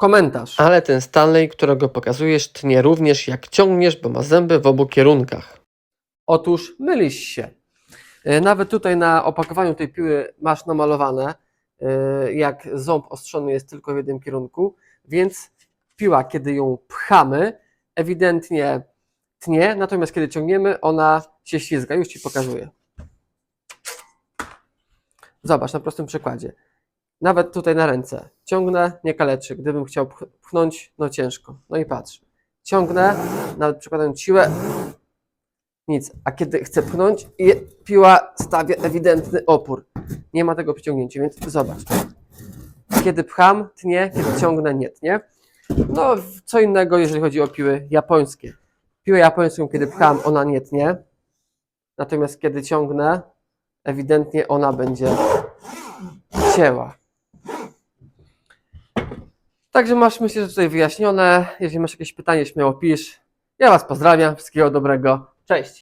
Komentarz. Ale ten Stanley, którego pokazujesz, tnie również jak ciągniesz, bo ma zęby w obu kierunkach. Otóż mylisz się. E, Nawet tutaj na opakowaniu tej piły masz namalowane, e, jak ząb ostrzony jest tylko w jednym kierunku, więc piła, kiedy ją pchamy, ewidentnie tnie, natomiast kiedy ciągniemy, ona się ślizga. Już Ci pokazuję. Zobacz na prostym przykładzie. Nawet tutaj na ręce. Ciągnę, nie kaleczy. Gdybym chciał pch- pchnąć, no ciężko. No i patrz. Ciągnę, nawet przykładając siłę, nic. A kiedy chcę pchnąć, piła stawia ewidentny opór. Nie ma tego przyciągnięcia, więc zobacz. Kiedy pcham, tnie, kiedy ciągnę, nie tnie. No, co innego, jeżeli chodzi o piły japońskie. Piłę japońską, kiedy pcham, ona nie tnie. Natomiast kiedy ciągnę, ewidentnie ona będzie cięła. Także masz, myślę, że tutaj wyjaśnione. Jeżeli masz jakieś pytanie, śmiało pisz. Ja Was pozdrawiam. Wszystkiego dobrego. Cześć.